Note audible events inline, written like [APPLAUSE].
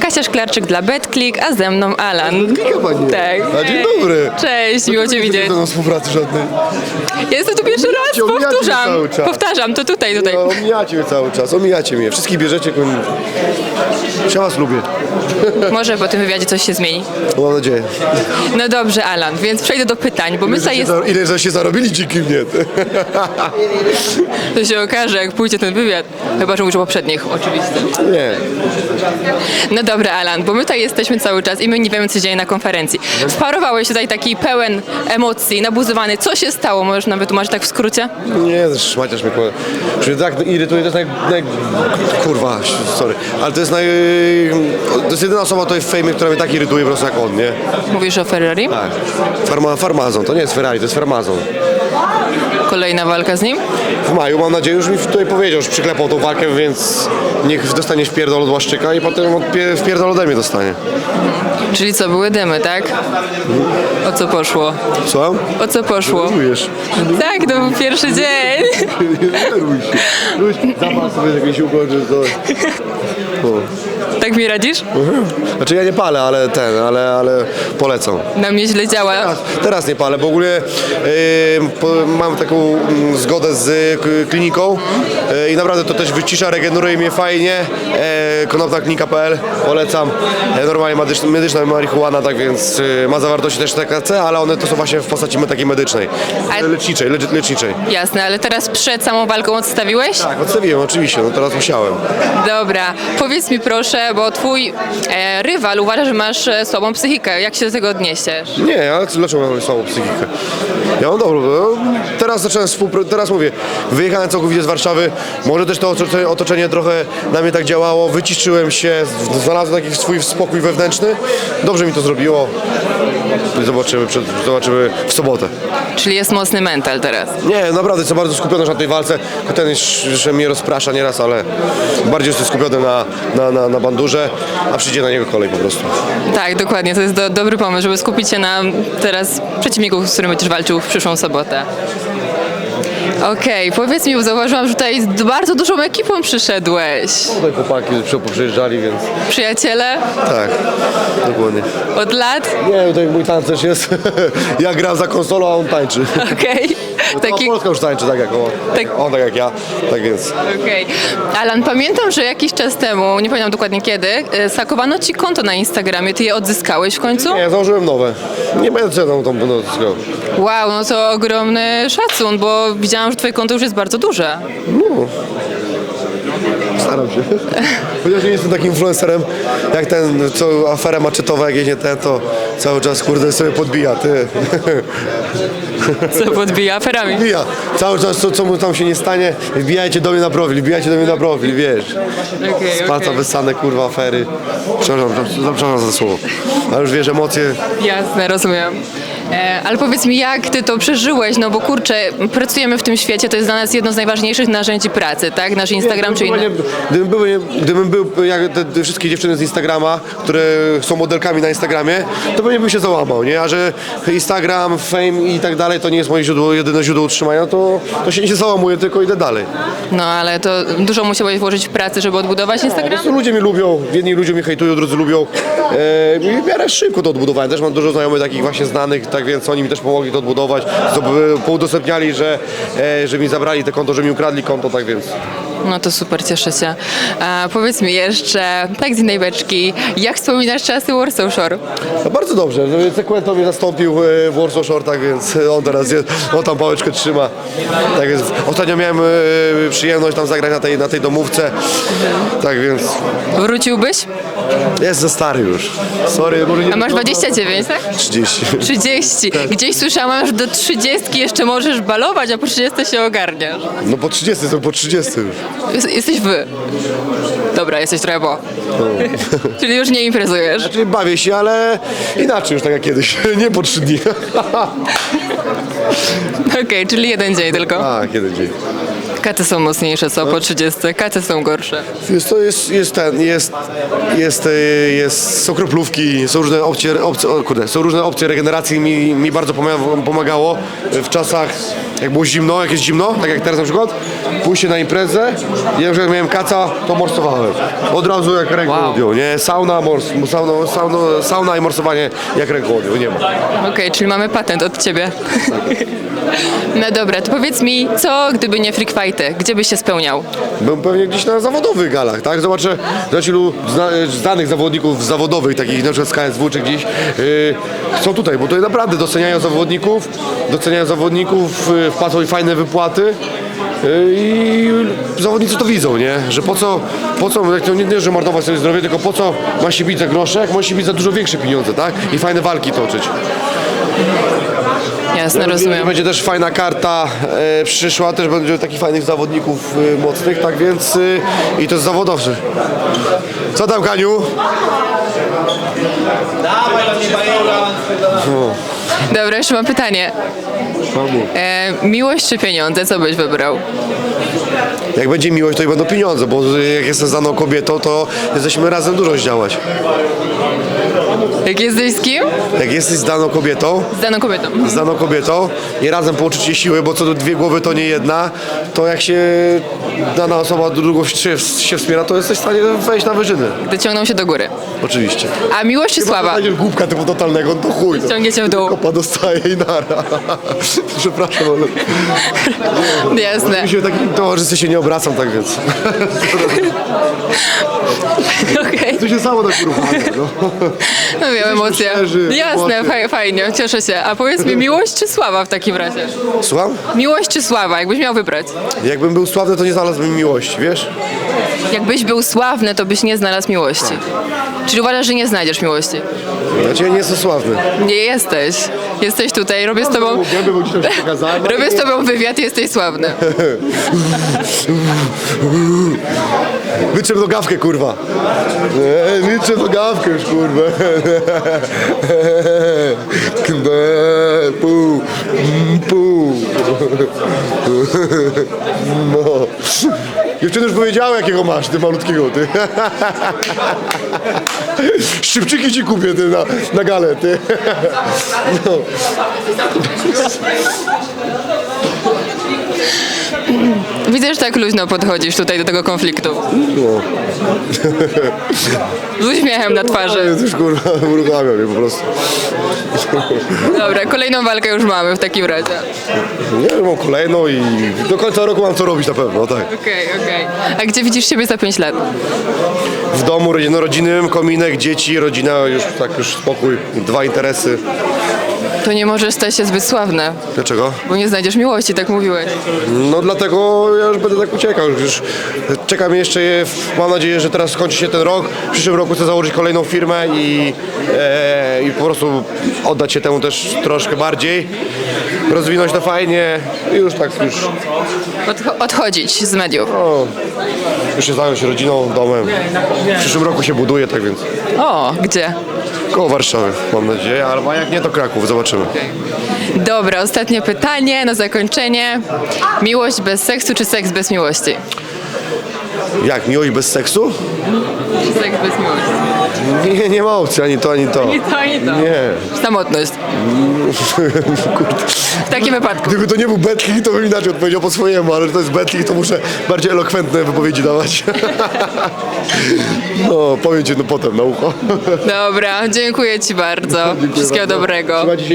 Kasia Szklarczyk dla BetClick, a ze mną Alan. Klika pani. Tak. A dzień dobry. Cześć, miło Cię Nie widzieć. ze mną współpracy żadnej. Ja Jestem tu pierwszy raz, Omijacie, mnie powtarzam. cały czas. Powtarzam, to tutaj, tutaj. No, omijacie mnie cały czas, omijacie mnie. Wszystkich bierzecie, kun... Ja was lubię. [LAUGHS] Może po tym wywiadzie coś się zmieni. Mam nadzieję. No dobrze, Alan, więc przejdę do pytań, bo my tutaj jest... Ile, ile żeście zarobili dzięki mnie? [LAUGHS] To się okaże, jak pójdzie ten wywiad. Chyba, że mówisz o poprzednich, oczywiście. Nie. No dobra, Alan, bo my tutaj jesteśmy cały czas i my nie wiemy, co się dzieje na konferencji. Wparowałeś tutaj taki pełen emocji, nabuzowany. Co się stało? Możesz nam wytłumaczyć tak w skrócie? Nie, szmaciarz mnie kłada. Że tak irytuje, to jest naj, naj... Kurwa, sorry. Ale to jest naj... To jest jedyna osoba tutaj w fejmie, która mnie tak irytuje po prostu jak on, nie? Mówisz o Ferrari? Tak. Farma, farmazon, to nie jest Ferrari, to jest farmazon. Kolejna walka z nim? W maju mam nadzieję, już mi tutaj powiedział, już przyklepał tą walkę, więc niech dostanie wpierdol od Łaszczyka i potem odpie- wpierdol ode mnie dostanie. Czyli co, były dymy, tak? O co poszło? Co? O co poszło? Czujesz? Tak, to był pierwszy dzień. Nie denerwuj się. Luź, zapal sobie jakieś to... O. Tak mi radzisz? Znaczy ja nie palę, ale ten, ale, ale polecam. Na mnie źle działa. Teraz, nie palę, bo ogólnie yy, po, mam taką mm, zgodę z y, k- kliniką yy, i naprawdę to też wycisza, regeneruje mnie fajnie. Yy, konoptaklinika.pl polecam. Yy, normalnie medyczna, medyczna marihuana, tak więc yy, ma zawartości też THC, ale one to są właśnie w postaci takiej medycznej. A- Leczniczej, lecz, leczniczej. Jasne, ale teraz przed samą walką odstawiłeś? Tak, odstawiłem oczywiście, no teraz musiałem. Dobra, powiedz mi proszę, bo twój e, rywal uważa, że masz e, słabą psychikę. Jak się do tego odniesiesz? Nie, ale dlaczego mam słabą psychikę? Ja mam dobrą. No, teraz zacząłem współpracować, teraz mówię, wyjechałem całkowicie z Warszawy, może też to otoczenie, otoczenie trochę na mnie tak działało, wyciszyłem się, znalazłem taki swój spokój wewnętrzny, dobrze mi to zrobiło. Zobaczymy, przed, zobaczymy w sobotę. Czyli jest mocny mental teraz. Nie, naprawdę jestem bardzo skupiony na tej walce. Ten jeszcze mnie rozprasza nieraz, ale bardziej jestem skupiony na, na, na, na bandurze, a przyjdzie na niego kolej po prostu. Tak, dokładnie. To jest do, dobry pomysł, żeby skupić się na teraz przeciwniku, z którym będziesz walczył w przyszłą sobotę. Okej, powiedz mi, bo zauważyłam, że tutaj z bardzo dużą ekipą przyszedłeś. Tutaj chłopaki przyjeżdżali, więc Przyjaciele tak, dokładnie. od lat? Nie, tutaj mój tancerz jest. [LAUGHS] Ja gram za konsolą, a on tańczy. Okej. [LAUGHS] Taki... Taki, Polska już tańczy tak jak on. Tak. On tak jak ja, tak więc. Okej. Alan, pamiętam, że jakiś czas temu, nie pamiętam dokładnie kiedy, e, sakowano ci konto na Instagramie. Ty je odzyskałeś w końcu? Nie, założyłem nowe. Nie będę tam będę odzyskał. Wow, no to ogromny szacun, bo widziałam, że twoje konto już jest bardzo duże. No. Staram się. Chociaż nie jestem takim influencerem jak ten, co aferę maczetowa, jak nie ten, to cały czas kurde sobie podbija, ty. Co podbija aferami. Wbija. Cały czas co, co mu tam się nie stanie, wbijajcie do mnie na profil, wbijajcie do mnie na profil, wiesz. Okej, Z palca okej. wysane kurwa afery. Przepraszam, przepraszam za słowo. Ale już wiesz, emocje. Jasne, rozumiem. E, ale powiedz mi, jak ty to przeżyłeś? No bo kurczę, pracujemy w tym świecie, to jest dla nas jedno z najważniejszych narzędzi pracy, tak? Nasz Instagram czy inne. nie- Gdybym był, nie- gdybym był jak te, te wszystkie dziewczyny z Instagrama, które są modelkami na Instagramie, to pewnie bym się załamał, nie? A że Instagram, fame i tak dalej to nie jest moje źródło, jedyne źródło utrzymania, to, to się nie załamuję, tylko idę dalej. No ale to dużo musiałeś włożyć w pracę, żeby odbudować Instagram? prostu ludzie mnie lubią, jedni ludzie mnie hejtują, drudzy lubią. E, I w miarę szybko to odbudowałem. Też mam dużo znajomych takich właśnie znanych, tak więc oni mi też pomogli to odbudować. Poudostępniali, że, e, że mi zabrali te konto, że mi ukradli konto, tak więc. No to super, cieszę się. A powiedz mi jeszcze, tak z innej beczki, jak wspominasz czasy Warsaw Shore? No bardzo dobrze, Sekwento mnie zastąpił e, w Warsaw Shore, tak więc on teraz jest, on tam pałeczkę trzyma. Tak więc ostatnio miałem e, przyjemność tam zagrać na tej, na tej domówce, tak więc Wróciłbyś? jest za stary już. Sorry, może nie... A masz 29, tak? 30. 30. Gdzieś słyszałam, że do 30 jeszcze możesz balować, a po 30 się ogarniasz. No po 30, to po 30 już. Jest- Jesteś wy. Dobra, jesteś trochę bo. Czyli już nie imprezujesz. Czyli bawię się, ale inaczej już tak jak kiedyś, [LAUGHS] nie po 3 dni. [LAUGHS] Okej, czyli jeden dzień tylko. A, kiedy dzień. Katy są mocniejsze, co po 30. Katy są gorsze. Jest, to jest, jest ten, jest, jest, e, jest, są kroplówki, są różne opcje, opcje o, kurde, są różne opcje regeneracji, mi, mi bardzo pomaga- pomagało w czasach jak było zimno, jak jest zimno, tak jak teraz na przykład, pójście na imprezę, ja już jak miałem kaca, to morsowałem. Od razu jak ręką Wow. odjął, nie? Sauna, mors, sauna, sauna, sauna i morsowanie jak ręką odjął, nie ma. Okej, czyli mamy patent od ciebie. [LAUGHS] No dobra, to powiedz mi, co gdyby nie freak fighty? Gdzie byś się spełniał? Byłem pewnie gdzieś na zawodowych galach, tak? Zobaczę, zobaczę ilu zna, znanych zawodników zawodowych, takich na przykład z KSW czy gdzieś, yy, są tutaj, bo tutaj naprawdę doceniają zawodników, doceniają zawodników, yy, wpłacą im fajne wypłaty. yy, I zawodnicy to widzą, nie? Że po co, po co, jak to nie, nie, że marnować sobie zdrowie, tylko po co ma się bić za grosze, jak ma się bić za dużo większe pieniądze, tak? I fajne walki toczyć. Jasne, rozumiem. Będzie też fajna karta e, przyszła, też będzie takich fajnych zawodników e, mocnych, tak więc e, i to jest zawodowcy. Co tam Kaniu? Dobra, jeszcze mam pytanie. E, miłość czy pieniądze? Co byś wybrał? Jak będzie miłość, to i będą pieniądze, bo jak jestem znaną kobietą, to jesteśmy razem dużo zdziałać. Jak jesteś z kim? Jak jesteś znaną kobietą, Z daną kobietą. znaną kobietą i razem połączycie siły, bo co do dwie głowy to nie jedna, to jak się dana osoba drugą się, się wspiera, to jesteś w stanie wejść na wyżyny. Gdy ciągną się do góry. Oczywiście. A miłość czy sława? Dostaniesz głupka typu totalnego, to chuj. no. Ciągnie cię w dół. Kopa dostaje i nara. [LAUGHS] Przepraszam, ale [LAUGHS] Jasne. mi się w takim towarzystwie się nie obracam, tak więc. [LAUGHS] Okej. To się samo tak uruchamia, no. No wiem, emocje. szczerzy, Jasne, emocje. faj, fajnie, cieszę się. A powiedz mi, miłość czy sława w takim razie? Słucham? Miłość czy sława, jakbyś miał wybrać? Jakbym był sławny, to nie znalazłbym miłości, wiesz? Jakbyś był sławny, to byś nie znalazł miłości. Czyli uważasz, że nie znajdziesz miłości? Znaczy ja nie jestem sławny. Nie jesteś. Jesteś tutaj, robię z tobą... Gdzieś tam się pokazałem. [LAUGHS] Robię z tobą wywiad i jesteś sławny. [LAUGHS] Wyczep nogawkę, kurwa. Eee, Wyczep nogawkę już, kurwa. Kne, pół, pół. No. Dziewczyny już powiedziały, jakiego masz, ty malutkiego, ty. Szybczyki ci kupię, ty, na, na galę, ty. No. [CLEARS THROAT] Widzę, że tak luźno podchodzisz tutaj do tego konfliktu. No. Z uśmiechem na twarzy. Już, kurwa, uruchamia mnie po prostu. Dobra, kolejną walkę już mamy w takim razie. Nie wiem, mam kolejną i do końca roku mam co robić na pewno, tak. Okej, okej. A gdzie widzisz siebie za 5 lat? W domu jednorodzinnym, kominek, dzieci, rodzina, już tak już spokój, dwa interesy. To nie możesz stać się zbyt sławny, Dlaczego? bo nie znajdziesz miłości, tak mówiłeś. No dlatego ja już będę tak uciekał, już czeka mnie jeszcze, mam nadzieję, że teraz skończy się ten rok, w przyszłym roku chcę założyć kolejną firmę i, e, i po prostu oddać się temu też troszkę bardziej, rozwinąć to fajnie i już tak już, Odcho- odchodzić z mediów. no, już się zająć rodziną, domem. W przyszłym roku się buduje, tak więc O, gdzie? Koło Warszawy, mam nadzieję, albo jak nie to Kraków, zobaczymy. Dobra, ostatnie pytanie na zakończenie. Miłość bez seksu czy seks bez miłości? Jak, miłość bez seksu? Seks bez miłości. Nie, nie ma opcji, ani to, ani to. Ani to, ani to. Nie. Samotność. Kurde. [LAUGHS] W takim wypadku. Gdyby to nie był Betli, to bym inaczej odpowiedział po swojemu, ale że to jest Betli, to muszę bardziej elokwentne wypowiedzi dawać. [LAUGHS] No, powiem ci no potem na ucho. Dobra, dziękuję Ci bardzo. Wszystkiego dobrego. Trzymajcie się